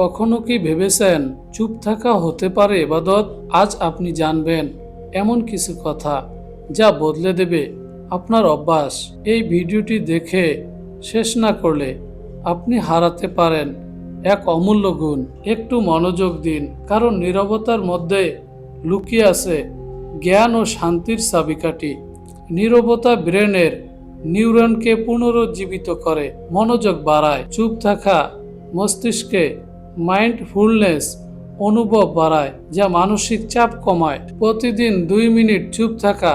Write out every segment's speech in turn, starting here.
কখনো কি ভেবেছেন চুপ থাকা হতে পারে এবাদত? আজ আপনি জানবেন এমন কিছু কথা যা বদলে দেবে আপনার অভ্যাস। এই ভিডিওটি দেখে শেষ না করলে আপনি হারাতে পারেন এক অমূল্য গুণ। একটু মনোযোগ দিন, কারণ নীরবতার মধ্যে লুকিয়ে আছে জ্ঞান ও শান্তির চাবিকাঠি। নীরবতা ব্রেনের নিউরনকে পুনরুজ্জীবিত করে, মনোযোগ বাড়ায়। চুপ থাকা মস্তিষ্কে মাইন্ডফুলনেস অনুভব বাড়ায়, যা মানসিক চাপ কমায়। প্রতিদিন দুই মিনিট চুপ থাকা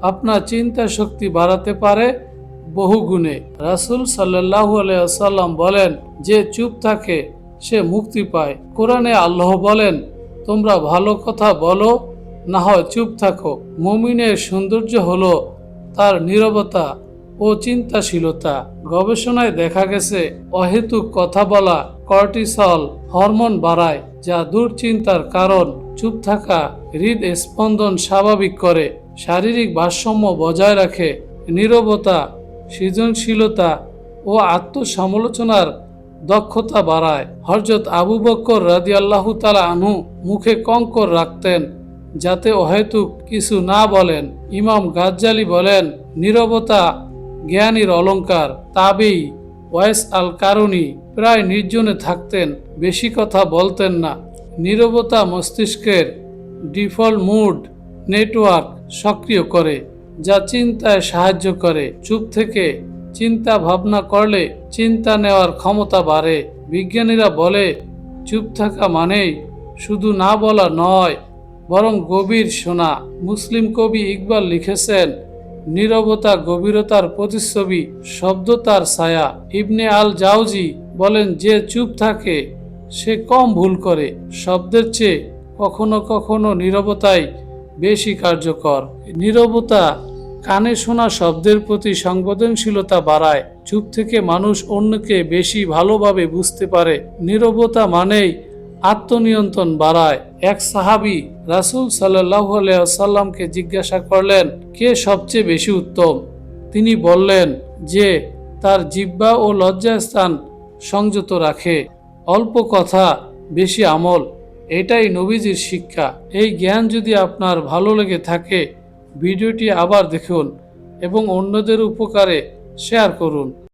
আপনার চিন্তা শক্তি বাড়াতে পারে বহু গুণে রাসুল সাল্লাহ আলাইসাল্লাম বলেন, যে চুপ থাকে, সে মুক্তি পায়। কোরআনে আল্লাহ বলেন, তোমরা ভালো কথা বলো, না হয় চুপ থাকো। মমিনের সৌন্দর্য হলো তার নীরবতা ও চিন্তাশীলতা। গবেষণায় দেখা গেছে, অহেতুক কথা বলা কর্টিসল হরমোন বাড়ায়, যা দুশ্চিন্তার কারণ। চুপ থাকা হৃদ স্পন্দন স্বাভাবিক করে, শারীরিক ভারসাম্য বজায় রাখে, নীরবতা, সৃজনশীলতা ও আত্মসমালোচনার দক্ষতা বাড়ায়। হরজত আবু বক্কর রাদি আল্লাহ তালা আনহু মুখে কঙ্কর রাখতেন, যাতে অহেতুক কিছু না বলেন। ইমাম গাজ্জালি বলেন, নীরবতা জ্ঞানীর অলংকার তাবেই ওয়েস আল কারুনি প্রায় নির্জনে থাকতেন, বেশি কথা বলতেন না। নীরবতা মস্তিষ্কের ডিফল্ট মুড নেটওয়ার্ক সক্রিয় করে, যা চিন্তায় সাহায্য করে। চুপ থেকে চিন্তা ভাবনা করলে চিন্তা নেওয়ার ক্ষমতা বাড়ে। বিজ্ঞানীরা বলে, চুপ থাকা মানেই শুধু না বলা নয়, বরং গভীর শোনা। মুসলিম কবি ইকবাল লিখেছেন নীরবতা, গভীরতার প্রতিচ্ছবি, শব্দ তার ছায়া। ইবনে আল জাউজি বলেন, যে চুপ থাকে, সে কম ভুল করে। শব্দের চেয়ে কখনো কখনো নীরবতাই বেশি কার্যকর। নীরবতা কানে শোনা শব্দের প্রতি সংবেদনশীলতা বাড়ায়। চুপ থেকে মানুষ অন্যকে বেশি ভালোভাবে বুঝতে পারে। নীরবতা মানেই আত্মনিয়ন্ত্রণ বাড়ায়। এক সাহাবি রাসুল সাল্লাহ সাল্লামকে জিজ্ঞাসা করলেন, কে সবচেয়ে বেশি উত্তম? তিনি বললেন, যে তার জিব্বা ও লজ্জাস্থান সংযত রাখে। অল্প কথা, বেশি আমল, এটাই নবীজির শিক্ষা। এই জ্ঞান যদি আপনার ভালো লেগে থাকে, ভিডিওটি আবার দেখুন এবং অন্যদের উপকারে শেয়ার করুন।